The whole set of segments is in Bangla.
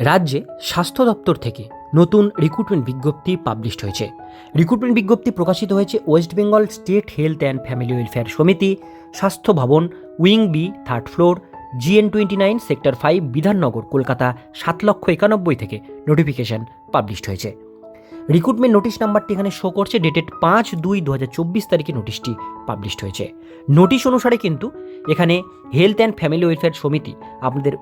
রাজ্যে স্বাস্থ্য দপ্তর থেকে নতুন রিক্রুটমেন্ট বিজ্ঞপ্তি পাবলিশড হয়েছে। রিক্রুটমেন্ট বিজ্ঞপ্তি প্রকাশিত হয়েছে West Bengal State Health and Family Welfare সমিতি স্বাস্থ্য ভবন wing B third floor GN twenty nine sector five Bidhannagar, Kolkata, সাত লক্ষ একানব্বই থেকে নোটিফিকেশন পাবলিশড হয়েছে। রিক্রুটমেন্ট নোটিশ নাম্বারটি এখানে শো করছে ডেটেড পাঁচ দুই দু হাজার চব্বিশ তারিখে নোটিশটি পাবলিশড হয়েছে। নোটিশ অনুসারে কিন্তু এখানে হেলথ অ্যান্ড ফ্যামিলি ওয়েলফেয়ার সমিতি আপনাদের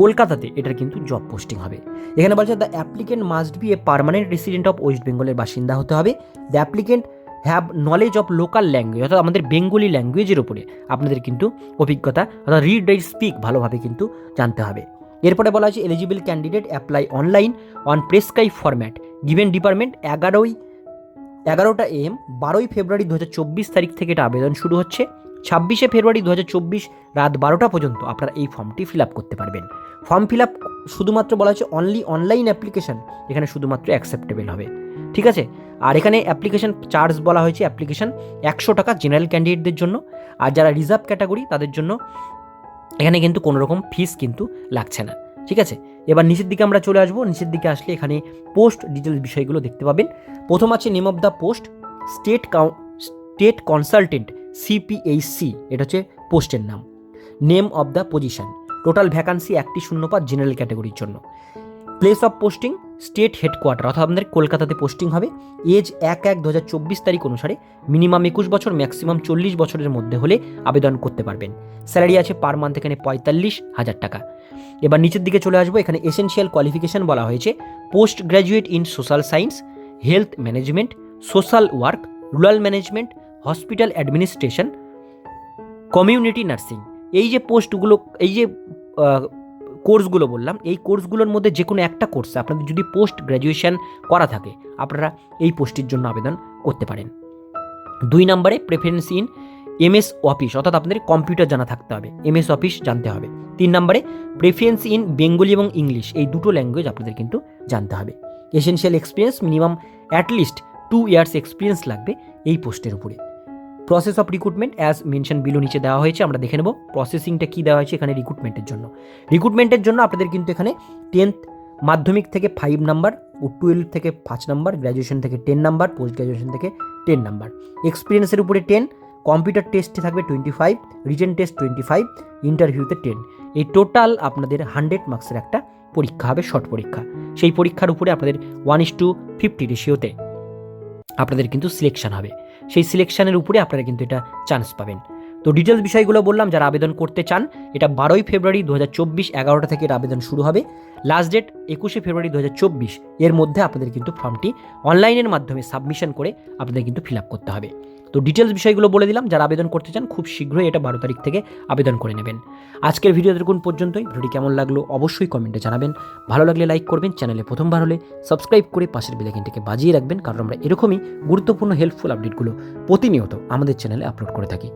কলকাতাতে এটার কিন্তু জব পোস্টিং হবে। এখানে বলছে the applicant must be a permanent resident of West বেঙ্গলের বাসিন্দা হতে হবে। The applicant have knowledge of local language অর্থাৎ আমাদের বেঙ্গলি ল্যাঙ্গুয়েজের উপরে আপনাদের কিন্তু অভিজ্ঞতা, অর্থাৎ রিড রাইট স্পিক ভালোভাবে কিন্তু জানতে হবে। এরপরে বলা হয়েছে eligible candidate apply online on prescribe format given department এগারোই, এগারোটা এম বারোই ফেব্রুয়ারি দু হাজার চব্বিশ তারিখ থেকে এটা আবেদন শুরু হচ্ছে। ছাব্বিশে ফেব্রুয়ারি দু হাজার চব্বিশ রাত বারোটা পর্যন্ত আপনারা এই ফর্মটি ফিল আপ করতে পারবেন। ফর্ম ফিল আপ শুধুমাত্র বলা হচ্ছে অনলি অনলাইন অ্যাপ্লিকেশন এখানে শুধুমাত্র অ্যাকসেপ্টেবল হবে। ঠিক আছে? আর এখানে অ্যাপ্লিকেশন চার্জ বলা হয়েছে অ্যাপ্লিকেশন একশো টাকা জেনারেল ক্যান্ডিডেটদের জন্য। আর যারা রিজার্ভ ক্যাটাগরি তাদের জন্য এখানে কিন্তু কোনো রকম ফিস কিন্তু লাগছে না। ঠিক আছে? এবার নিচের দিকে আমরা চলে আসব। নিচের দিকে আসলে এখানে পোস্ট ডিটেলস বিষয়গুলো দেখতে পাবেন। প্রথম আছে name of the post state cow state consultant CPHC এটা হচ্ছে পোস্টের নাম। Name of the position total vacancy একটি শূন্যপাত জেনারেল ক্যাটাগরির জন্য। Place of posting state headquarter অর্থাৎ আপনাদের কলকাতাতে পোস্টিং হবে। এজ এক এক দু তারিখ অনুসারে মিনিমাম একুশ বছর ম্যাক্সিমাম চল্লিশ বছরের মধ্যে হলে আবেদন করতে পারবেন। স্যালারি আছে পার মান্থ এখানে পঁয়তাল্লিশ হাজার টাকা। এবার নিচের দিকে চলে আসব। এখানে এসেনশিয়াল কোয়ালিফিকেশন বলা হয়েছে। Post graduate in social science health management social work rural management hospital administration community nursing এই যে পোস্টগুলো, এই যে কোর্সগুলো বললাম, এই কোর্সগুলোর মধ্যে যে কোনো একটা কোর্সে আপনাদের যদি পোস্ট গ্র্যাজুয়েশন করা থাকে, আপনারা এই পোস্টের জন্য আবেদন করতে পারেন। দুই নম্বরে প্রেফারেন্স ইন এমএস অফিস, অর্থাৎ আপনাদের কম্পিউটার জানা থাকতে হবে, এমএস অফিস জানতে হবে। তিন নম্বরে প্রেফারেন্স ইন বেঙ্গলি এবং ইংলিশ, এই দুটো ল্যাঙ্গুয়েজ আপনাদের কিন্তু জানতে হবে। Essential experience minimum at least two years experience লাগবে এই পোস্টের উপরে। Process of recruitment as mention below নিচে দেওয়া হয়েছে, আমরা দেখে নেব প্রসেসিংটা কী দেওয়া হয়েছে এখানে রিক্রুটমেন্টের জন্য। রিক্রুটমেন্টের জন্য আপনাদের কিন্তু এখানে টেন্থ মাধ্যমিক থেকে ফাইভ নাম্বার ও টুয়েলভ থেকে পাঁচ নাম্বার গ্র্যাজুয়েশন থেকে টেন নাম্বার পোস্ট গ্র্যাজুয়েশন থেকে টেন নাম্বার এক্সপিরিয়েন্সের উপরে টেন কম্পিউটার টেস্টে থাকবে twenty five written test twenty five ইন্টারভিউতে টেন এই টোটাল আপনাদের হান্ড্রেড মার্কসের একটা পরীক্ষা হবে শর্ট পরীক্ষা। সেই পরীক্ষার উপরে আপনাদের ওয়ান ইস টু ফিফটি রেশিওতে আপনাদের কিন্তু সিলেকশন হবে। সেই সিলেকশনের উপরে আপনারা কিন্তু এটা চান্স পাবেন। তো ডিটেলস বিষয়গুলো বললাম, যারা আবেদন করতে চান, এটা বারোই ফেব্রুয়ারি দু হাজার চব্বিশ এগারোটা থেকে এর আবেদন শুরু হবে। লাস্ট ডেট একুশে ফেব্রুয়ারি দু হাজার চব্বিশ, এর মধ্যে আপনাদের কিন্তু ফর্মটি অনলাইনের মাধ্যমে সাবমিশন করে আপনাদের কিন্তু ফিল আপ করতে হবে। তো ডিটেলস বিষয়গুলো বলে দিলাম। যারা আবেদন করতে চান, খুব শীঘ্রই এটা বারো তারিখ থেকে আবেদন করে নেবেন। আজকের ভিডিও দেখুন পর্যন্তই। ভিডিওটি কেমন লাগল অবশ্যই কমেন্টে জানাবেন। ভালো লাগলে লাইক করবেন চ্যানেলে প্রথমবার হলে সাবস্ক্রাইব করে পাশের বেলাইকিনটিকে বাজিয়ে রাখবেন, কারণ আমরা এরকমই গুরুত্বপূর্ণ হেল্পফুল আপডেটগুলো প্রতিনিয়ত আমাদের চ্যানেলে আপলোড করে থাকি।